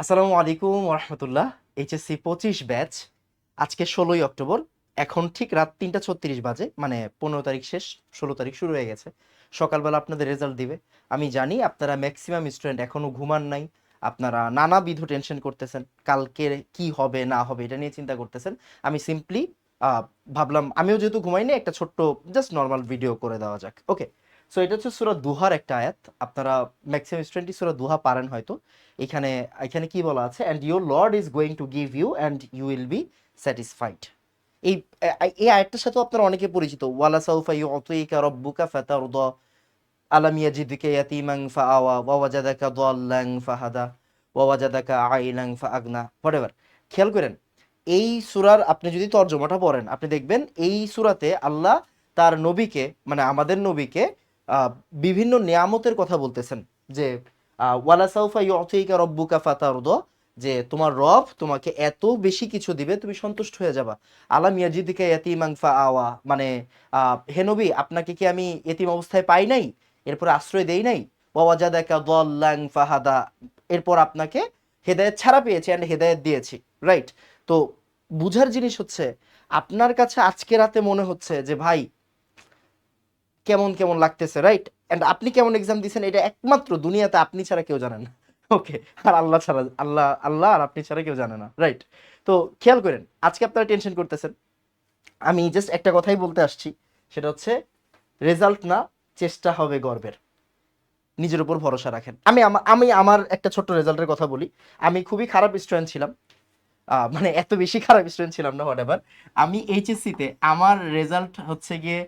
আসসালামু আলাইকুম রহমতুল্লাহ এইচএসসি পঁচিশ ব্যাচ, আজকে ষোলোই অক্টোবর, এখন ঠিক রাত তিনটা ছত্রিশ বাজে মানে পনেরো তারিখ শেষ, ষোলো তারিখ শুরু হয়ে গেছে। সকালবেলা আপনাদের রেজাল্ট দিবে। আমি জানি আপনারা ম্যাক্সিমাম স্টুডেন্ট এখনও ঘুমান নাই, আপনারা নানাবিধ টেনশন করতেছেন, কালকে কি হবে, না হবে, এটা নিয়ে চিন্তা করতেছেন। আমি সিম্পলি ভাবলাম, আমিও যেহেতু ঘুমাইনি একটা ছোট্ট জাস্ট নর্মাল ভিডিও করে দেওয়া যাক। ওকে সো এটা হচ্ছে সুরা দুহার একটা আয়াত। আপনারা ম্যাক্সিমাম স্টুডেন্টই সুরা দুহা পারেন হয়তো। এখানে এখানে কি বলা আছে? And your lord is going to give you and you will be satisfied এই এই আয়াতটার সাথে আপনারা অনেকে পরিচিত। ওয়ালা সাউফা ইউতিকা রব্বুকা ফাতারদা আলাম ইয়াজিদকা ইয়াতীমান ফাআওয়া ওয়া ওয়াজাদাকা দাল্লান ফাহাদা ওয়া ওয়াজাদাকা আইলান ফাআগনা হোয়াটএভার খেয়াল করেন, এই সুরার আপনি যদি তর্জমাটা পড়েন, আপনি দেখবেন এই সুরাতে আল্লাহ তার নবীকে মানে আমাদের নবীকে বিভিন্ন নিয়ামতের কথা বলতেছেন যে আহ, ওয়ালা সাউফা ইউতিকা রব্বুকা ফাতারদা যে তোমার রব তোমাকে এত বেশি কিছু দিবে তুমি সন্তুষ্ট হয়ে যাবা। আলাম ইয়াজিদিকা ইয়াতীমান ফাআওয়া মানে আহ, হে নবী আপনাকে কি আমি এতিম অবস্থায় পাই নাই? এরপর আশ্রয় দেই নাই? ওয়াজাদাকা দল্লাং ফাহাদা এরপর আপনাকে হেদায়েত ছাড়া পেয়েছি অ্যান্ড হেদায়েত দিয়েছি রাইট তো বুঝার জিনিস হচ্ছে আপনার কাছে আজকে রাতে মনে হচ্ছে যে ভাই কেমন কেমন লাগতেছে রাইট অ্যান্ড আপনি কেমন এক্সাম দিয়েছেন এটা একমাত্র দুনিয়াতে আপনি ছাড়া কেউ জানেন ওকে আর আল্লাহ ছাড়া, আল্লাহ আল্লাহ আর আপনি ছাড়া কেউ জানে না রাইট তো খেয়াল করেন, আজকে আপনারা টেনশন করতেছেন। আমি জাস্ট একটা কথাই বলতে আসছি, সেটা হচ্ছে রেজাল্ট না, চেষ্টা হবে গর্বের। নিজের উপর ভরসা রাখেন। আমি আমি আমার একটা ছোট্ট রেজাল্টের কথা বলি। আমি খুবই খারাপ স্টুডেন্ট ছিলাম। মানে এত বেশি খারাপ স্টুডেন্ট ছিলাম না হোয়াট আমি এইচএসসিতে আমার রেজাল্ট হচ্ছে গিয়ে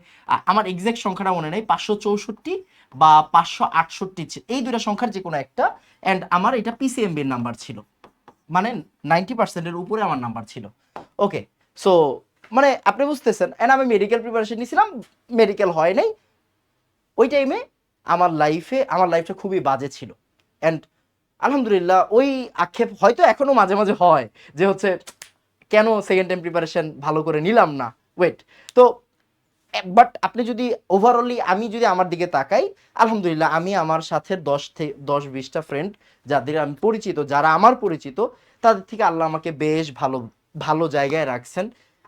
আমার এক্সাক্ট সংখ্যাটা মনে নেই, পাঁচশো চৌষট্টি বা পাঁচশো আটষট্টি এই দুটা সংখ্যার যে কোনো একটা অ্যান্ড আমার এটা পিসিএমবির নাম্বার ছিল। মানে নাইনটি পার্সেন্টের উপরে আমার নাম্বার ছিল। ওকে সো মানে আপনি বুঝতেছেন এন্ড আমি মেডিকেল প্রিপারেশন নিয়েছিলাম মেডিকেল হয় নাই। ওই টাইমে আমার লাইফে আমার লাইফটা খুবই বাজে ছিল। অ্যান্ড আলহামদুলিল্লাহ, ওই আক্ষেপ হয়তো এখনও মাঝে মাঝে হয় যে হচ্ছে, কেন সেকেন্ড টাইম প্রিপারেশন ভালো করে নিলাম না? ওয়েট তো বাট আপনি যদি ওভারঅলি আমি যদি আমার দিকে তাকাই, আলহামদুলিল্লাহ আমি আমার সাথে দশ থেকে দশ বিশটা ফ্রেন্ড যাদের আমি পরিচিত, যারা আমার পরিচিত, তাদের থেকে আল্লাহ আমাকে বেশ ভালো ভালো জায়গায় রাখছেন।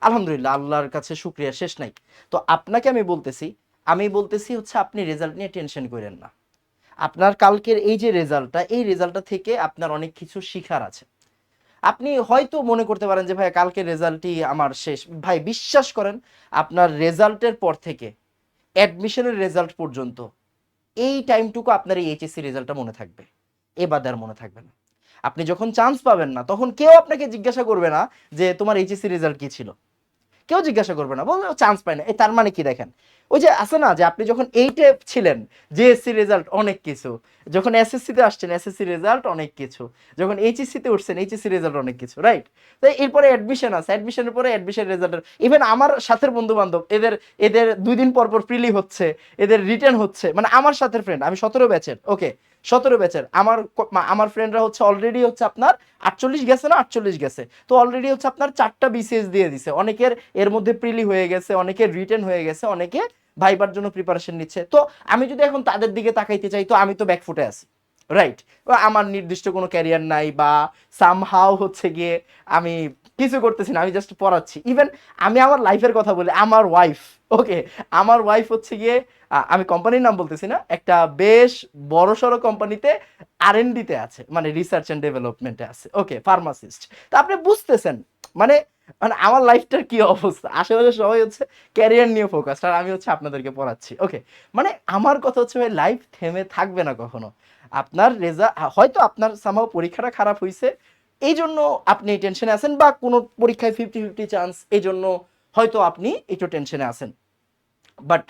আলহামদুলিল্লাহ, আল্লাহর কাছে শুক্রিয়া, শেষ নাই। তো আপনাকে আমি বলতেছি আমি বলতেছি হচ্ছে আপনি রেজাল্ট নিয়ে টেনশন করেন না। আপনার কালকের এই যে রেজাল্টটা, এই রেজাল্টটা থেকে আপনার অনেক কিছু শিখার আছে। আপনি হয়তো মনে করতে পারেন যে ভাই কালকের রেজাল্টই আমার শেষ। ভাই, বিশ্বাস করেন, আপনার রেজাল্টের পর থেকে, অ্যাডমিশনের রেজাল্ট পর্যন্ত, এই টাইমটুকু আপনার এই এইচএসসি রেজাল্টটা মনে থাকবে। এবার আর মনে থাকবে না। আপনি যখন চান্স পাবেন না, তখন কেউ আপনাকে জিজ্ঞাসা করবে না যে, তোমার এইচএসসি রেজাল্ট কি ছিল? কেউ জিজ্ঞাসা করবে না, বলবে, চান্স পায় না। এই তার মানে কি দেখেন? ওই যে আছে না, যে আপনি যখন এইটে ছিলেন জিএসসি রেজাল্ট অনেক কিছু, যখন এসএসসিতে আসছেন এসএসসি রেজাল্ট অনেক কিছু, যখন এইচএসসিতে উঠছেন এইচএসসি রেজাল্ট অনেক কিছু রাইট তো এরপরে অ্যাডমিশন আছে অ্যাডমিশনের পরে অ্যাডমিশন রেজাল্ট ইভেন আমার সাথের বন্ধু বান্ধব এদের এদের দুই দিন পর পর প্রিলি হচ্ছে, এদের রিটার্ন হচ্ছে মানে আমার সাথের ফ্রেন্ড আমি সতেরো ব্যাচের ওকে সতেরো ব্যাচের আমার আমার ফ্রেন্ডরা হচ্ছে অলরেডি হচ্ছে আপনার আটচল্লিশ গেছে না? আটচল্লিশ গেছে। তো অলরেডি হচ্ছে আপনার চারটা বিসিএস দিয়ে দিছে। অনেকের এর মধ্যে প্রিলি হয়ে গেছে, অনেকের রিটার্ন হয়ে গেছে, অনেকে ভাইবার জন্য প্রিপারেশন নিচ্ছে। তো আমি যদি এখন তাদের দিকে তাকাইতে চাই, তো আমি তো ব্যাকফুটে আছি। রাইট আমার নির্দিষ্ট কোনো ক্যারিয়ার নাই বা সামহাও হচ্ছে গিয়ে আমি কিছু করতেছি না, আমি জাস্ট পড়াচ্ছি। ইভেন আমি আমার লাইফের কথা বলি, আমার ওয়াইফ ওকে আমার ওয়াইফ হচ্ছে গিয়ে আমি কোম্পানির নাম বলতেছি না, একটা বেশ বড় সড়ো কোম্পানিতে আর তে আছে মানে রিসার্চ অ্যান্ড ডেভেলপমেন্টে আছে ওকে ফার্মাসিস্ট তা আপনি বুঝতেছেন মানে মানে আমার লাইফটার কি অবস্থা? আশেপাশে সবাই হচ্ছে ক্যারিয়ার নিয়ে ফোকাস আর আমি হচ্ছে আপনাদেরকে পড়াচ্ছি ওকে মানে আমার কথা হচ্ছে ভাই লাইফ থেমে থাকবে না কখনো। আপনার রেজা হয়তো আপনার সামাও পরীক্ষাটা খারাপ হয়েছে এই জন্য আপনি টেনশনে আছেন বা কোনো পরীক্ষায় ফিফটি ফিফটি চান্স এই জন্য হয়তো আপনি একটু টেনশনে আছেন। বাট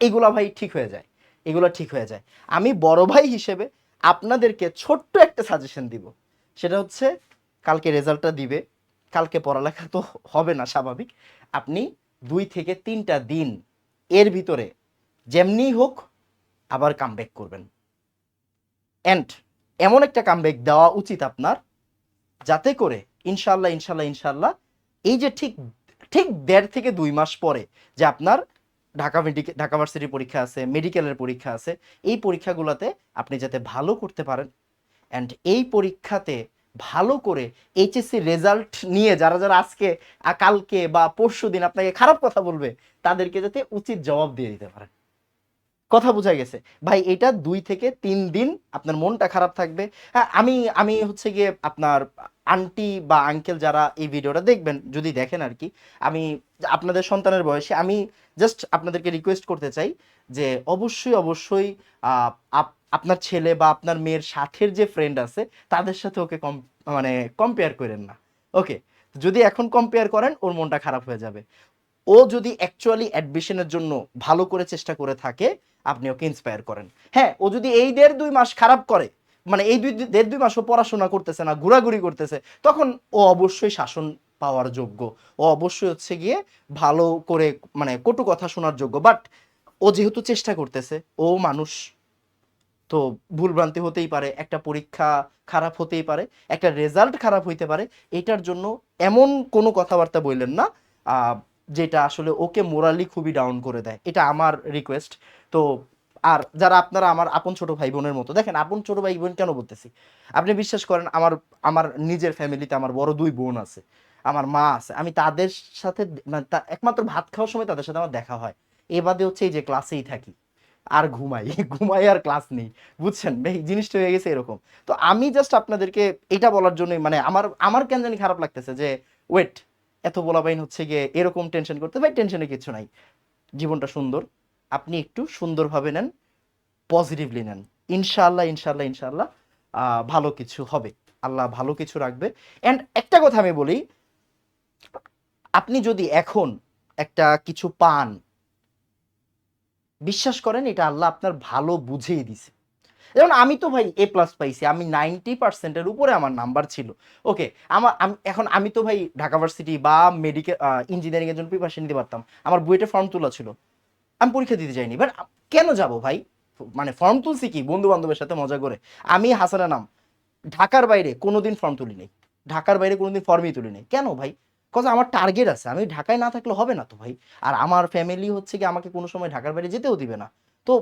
এগুলা ভাই ঠিক হয়ে যায় এগুলো ঠিক হয়ে যায়। আমি বড় ভাই হিসেবে আপনাদেরকে ছোট্ট একটা সাজেশন দিব। সেটা হচ্ছে, কালকে রেজাল্টটা দিবে, কালকে পড়ালেখা তো হবে না স্বাভাবিক, আপনি দুই থেকে তিনটা দিন এর ভিতরে, যেমনি হোক আবার কামব্যাক করবেন। অ্যান্ড এমন একটা কামব্যাক দেওয়া উচিত আপনার, যাতে করে ইনশাল্লাহ ইনশাল্লাহ ইনশাল্লাহ এই যে ঠিক ঠিক দেড় থেকে দুই মাস পরে যে আপনার ঢাকা মেডিকেল ঢাকা ভার্সিটির পরীক্ষা আছে মেডিকেলের পরীক্ষা আছে, এই পরীক্ষাগুলোতে আপনি যাতে ভালো করতে পারেন। অ্যান্ড এই পরীক্ষাতে ভালো করে এইচএসসি রেজাল্ট নিয়ে যারা যারা আজকে, কালকে বা পরশু দিন আপনাকে খারাপ কথা বলবে, তাদেরকে যাতে উচিত জবাব দিয়ে দিতে পারে কথা বোঝা গেছে। ভাই, এটা দুই থেকে তিন দিন আপনার মনটা খারাপ থাকবে। হ্যাঁ আমি আমি হচ্ছে গিয়ে আপনার আন্টি বা আঙ্কেল যারা এই ভিডিওটা দেখবেন, যদি দেখেন আর কি, আমি আপনাদের সন্তানের বয়সে আমি জাস্ট আপনাদেরকে রিকোয়েস্ট করতে চাই যে অবশ্যই অবশ্যই আপনার ছেলে বা আপনার মেয়ের সাথের যে ফ্রেন্ড আছে, তাদের সাথে ওকে কম মানে কম্পেয়ার করেন না। ওকে যদি এখন কম্পেয়ার করেন, ওর মনটা খারাপ হয়ে যাবে। ও যদি অ্যাকচুয়ালি অ্যাডমিশনের জন্য ভালো করে চেষ্টা করে থাকে, আপনি ওকে ইন্সপায়ার করেন। হ্যাঁ ও যদি এই দেড় দুই মাস খারাপ করে মানে এই দুই, দেড় দুই মাস ও পড়াশোনা করতেছে না, ঘোরাঘুরি করতেছে, তখন ও অবশ্যই শাসন পাওয়ার যোগ্য। ও অবশ্যই হচ্ছে গিয়ে ভালো করে মানে কটু কথা শোনার যোগ্য। বাট ও যেহেতু চেষ্টা করতেছে, ও মানুষ, তো ভুলভ্রান্তি হতেই পারে, একটা পরীক্ষা খারাপ হতেই পারে, একটা রেজাল্ট খারাপ হইতে পারে, এটার জন্য এমন কোনো কথাবার্তা বললেন না। যেটা আসলে ওকে মোরালি খুবই ডাউন করে দেয়। এটা আমার রিকোয়েস্ট তো আর যারা আপনারা আমার আপন ছোট ভাই বোনের মতো, দেখেন আপন ছোট ভাই বোন কেন বলতেছি? আপনি বিশ্বাস করেন, আমার আমার নিজের ফ্যামিলিতে আমার বড় দুই বোন আছে, আমার মা আছে, আমি তাদের সাথে মানে একমাত্র ভাত খাওয়ার সময় তাদের সাথে আমার দেখা হয়। এ বাদে হচ্ছে এই যে ক্লাসেই থাকি, আর ঘুমাই ঘুমাই আর ক্লাস নেই, বুঝছেন? এই জিনিসটা হয়ে গেছে এরকম। তো আমি জাস্ট আপনাদেরকে এটা বলার জন্যই মানে আমার আমার কেন জানি খারাপ লাগতেছে যে ওয়েট এত বলা বাইন হচ্ছে গিয়ে এরকম টেনশন করতে ভাই টেনশনে কিছু নাই। জীবনটা সুন্দর। আপনি একটু সুন্দরভাবে নেন পজিটিভলি নেন। ইনশাআল্লাহ ইনশাআল্লাহ আহ, ভালো কিছু হবে। আল্লাহ ভালো কিছু রাখবে। অ্যান্ড একটা কথা আমি বলি আপনি যদি এখন একটা কিছু পান বিশ্বাস করেন এটা আল্লাহ আপনার ভালো বুঝেই দিছে। যেমন আমি তো ভাই এ প্লাস পাইছি, আমি নাইনটি পার্সেন্টের উপরে আমার নাম্বার ছিল। ওকে আমার আমি এখন আমি তো ভাই ঢাকা ভার্সিটি বা মেডিকেল ইঞ্জিনিয়ারিংয়ের জন্য প্রিপারেশন নিতে পারতাম। আমার বুয়েটে ফর্ম তোলা ছিল। আমি পরীক্ষা দিতে যাইনি। বাট কেন যাব ভাই? মানে ফর্ম তুলছি কি? বন্ধু বান্ধবের সাথে মজা করে। আমি হাসানা নাম। ঢাকার বাইরে কোনোদিন ফর্ম তুলি নেই। ঢাকার বাইরে কোনোদিন ফর্মই তুলি নেই। কেন ভাই? কজ আমার টার্গেট আছে। আমি ঢাকায় না থাকলে হবে না তো ভাই। আর আমার ফ্যামিলি হচ্ছে কি আমাকে কোনো সময় ঢাকার বাইরে যেতেও দিবে না। তো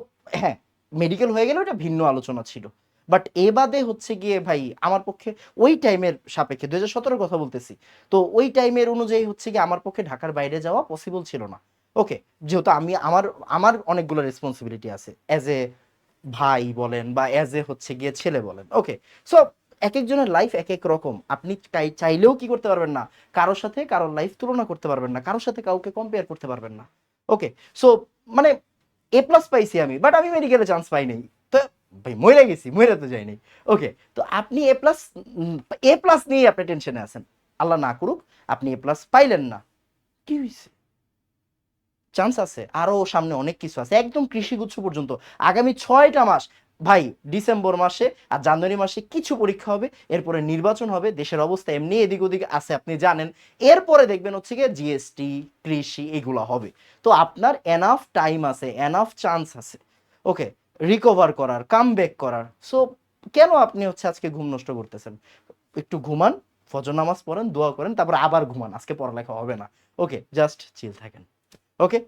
হ্যাঁ মেডিকেল হয়ে গেলে ওটা ভিন্ন আলোচনা ছিল। বাট এ বাদে হচ্ছে গিয়ে ভাই, আমার পক্ষে ওই টাইমের সাপেক্ষে দু হাজার কথা বলতেছি, তো ওই টাইমের অনুযায়ী হচ্ছে গিয়ে আমার পক্ষে ঢাকার বাইরে যাওয়া পসিবল ছিল না। ওকে যেহেতু আমি, আমার আমার অনেকগুলো রেসপন্সিবিলিটি আছে অ্যাজ এ ভাই বলেন বা অ্যাজ এ হচ্ছে গিয়ে ছেলে বলেন। ওকে সো এক একজনের লাইফ এক এক রকম, আপনি চাই- চাইলেও কি করতে পারবেন না, কারোর সাথে কারোর লাইফ তুলনা করতে পারবেন না, কারোর সাথে কাউকে কম্পেয়ার করতে পারবেন না। ওকে সো মানে এ প্লাস পাইছি আমি বাট আমি মেডিকেলে চান্স পাই নাই। তো ভাই মরে গেছি মরে তো যাই নাই। ওকে তো আপনি এ প্লাস এ প্লাস নিয়ে আপনি টেনশনে আছেন। আল্লাহ না করুক, আপনি এ প্লাস পাইলেন না। কি হয়েছে চান্স আছে আরও সামনে অনেক কিছু আছে। একদম কৃষিগুচ্ছ পর্যন্ত। আগামী ছয়টা মাস ভাই, ডিসেম্বর মাসে আর জানুয়ারি মাসে কিছু পরীক্ষা হবে, এরপরে নির্বাচন হবে, দেশের অবস্থা এমনি এদিক ওদিক আছে, আপনি জানেন। এরপরে দেখবেন হচ্ছে গিয়ে জিএসটি, কৃষি, এগুলো হবে। তো আপনার এনাফ টাইম আছে এনাফ চান্স আছে ওকে রিকভার করার কাম করার। সো কেন আপনি হচ্ছে আজকে ঘুম নষ্ট করতেছেন? একটু ঘুমান, ফজর নামাজ পড়েন, দোয়া করেন, তারপর আবার ঘুমান, আজকে পড়ালেখা হবে না ওকে জাস্ট চিল থাকেন। ওকে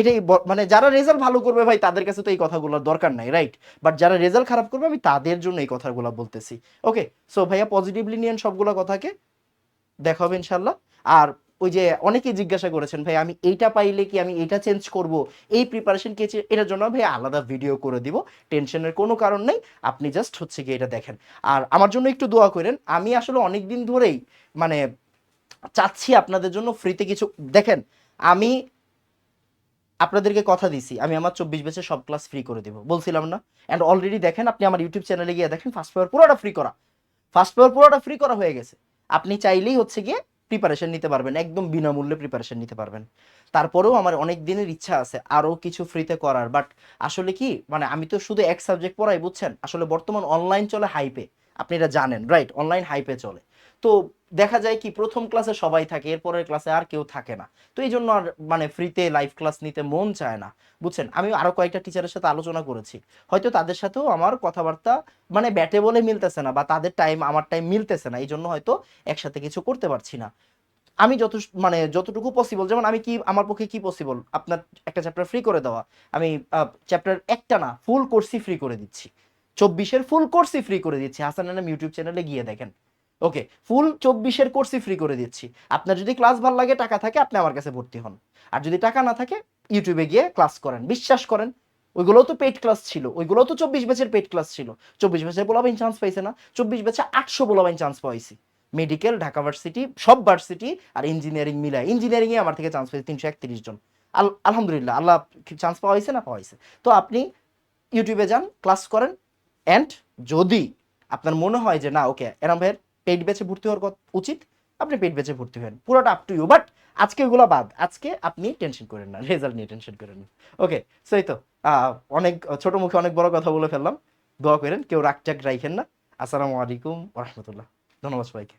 এটাই মানে যারা রেজাল্ট ভালো করবে ভাই, তাদের কাছে তো এই কথাগুলোর দরকার নাই রাইট বাট যারা রেজাল্ট খারাপ করবে, আমি তাদের জন্য এই কথাগুলো বলতেছি। ওকে সো ভাইয়া পজিটিভলি নিয়েন সবগুলো কথাকে দেখা হবে ইনশাল্লাহ আর ওই যে অনেকেই জিজ্ঞাসা করেছেন ভাই আমি এইটা পাইলে কি আমি এটা চেঞ্জ করব? এই প্রিপারেশন কে এটার জন্য ভাই আলাদা ভিডিও করে দিব। টেনশনের কোনো কারণ নেই, আপনি জাস্ট হচ্ছে কি এটা দেখেন। আর আমার জন্য একটু দোয়া করেন, আমি আসলে অনেক দিন ধরেই মানে চাচ্ছি আপনাদের জন্য ফ্রিতে কিছু দেখেন, আমি আপনাদেরকে কথা দিছি, আমি আমার চব্বিশ বেচে সব ক্লাস ফ্রি করে দেবো। বলছিলাম না? অ্যান্ড অলরেডি দেখেন, আপনি আমার ইউটিউব চ্যানেলে গিয়ে দেখেন ফার্স্ট পেপার পুরোটা ফ্রি করা। ফার্স্ট পেপার পুরোটা ফ্রি করা হয়ে গেছে। আপনি চাইলেই হচ্ছে গিয়ে প্রিপারেশন নিতে পারবেন, একদম বিনামূল্যে প্রিপারেশন নিতে পারবেন। তারপরেও আমার অনেক দিনের ইচ্ছা আছে আরও কিছু ফ্রিতে করার। বাট আসলে কি মানে আমি তো শুধু এক সাবজেক্ট পড়াই, বুঝছেন? আসলে বর্তমান অনলাইন চলে হাইপে আপনি এটা জানেন রাইট অনলাইন হাইপে চলে। তো দেখা যায় কি, প্রথম ক্লাসে সবাই থাকে, এরপরের ক্লাসে আর কেউ থাকে না। তো এই জন্য আর মানে ফ্রিতে লাইভ ক্লাস নিতে মন চায় না। বুঝছেন? আমি আরও কয়েকটা টিচারের সাথে আলোচনা করেছি। হয়তো তাদের সাথেও আমার কথাবার্তা মানে ব্যাটে বলে মিলতেছে না বা তাদের টাইম আমার টাইম মিলতেছে না। এই জন্য হয়তো একসাথে কিছু করতে পারছি না। আমি যত মানে যতটুকু পসিবল যেমন আমি কি, আমার পক্ষে কি পসিবল আপনার একটা চ্যাপ্টার ফ্রি করে দেওয়া। আমি চ্যাপ্টার একটা না ফুল কোর্সই ফ্রি করে দিচ্ছি। চব্বিশের ফুল কোর্সই ফ্রি করে দিচ্ছি। হাসান ইউটিউব চ্যানেলে গিয়ে দেখেন। ওকে, ফুল চব্বিশের কোর্সই ফ্রি করে দিচ্ছি। আপনার যদি ক্লাস ভালো লাগে, টাকা থাকে, আপনি আমার কাছে ভর্তি হন। আর যদি টাকা না থাকে ইউটিউবে গিয়ে ক্লাস করেন। বিশ্বাস করেন ওইগুলো তো পেড ক্লাস ছিল। ওইগুলো তো চব্বিশ ব্যাচের পেড ক্লাস ছিল। চব্বিশ ব্যাচের পোলাবাইন চান্স পাইছে না। চব্বিশ ব্যাচে আটশো পোলাবাইন চান্স পাইছি। মেডিকেল ঢাকা ভার্সিটি সব ভার্সিটি আর ইঞ্জিনিয়ারিং মিলায়। ইঞ্জিনিয়ারিংয়ে আমার থেকে চান্স পেয়েছে তিনশো একত্রিশ জন। আল, আলহামদুলিল্লাহ, আল্লাহ চান্স পাওয়া হয়েছে না পাওয়া হয়েছে? তো আপনি ইউটিউবে যান ক্লাস করেন। অ্যান্ড যদি আপনার মনে হয় যে না ওকে এরম ভাইয়ের পেইড ব্যাচে ভর্তি হওয়ার উচিত, আপনি পেট ব্যাচে ভর্তি হন। পুরোটা আপ টু ইউ বাট আজকে ওগুলো বাদ। আজকে আপনি টেনশন করেন না রেজাল্ট নিয়ে টেনশন করেন না। ওকে সেই তো অনেক, ছোট মুখে অনেক বড় কথা বলে ফেললাম। দোয়া করেন, কেউ রাগ টাক রাইখেন না। আসসালামু আলাইকুম রহমতুল্লাহ। ধন্যবাদ সবাইকে।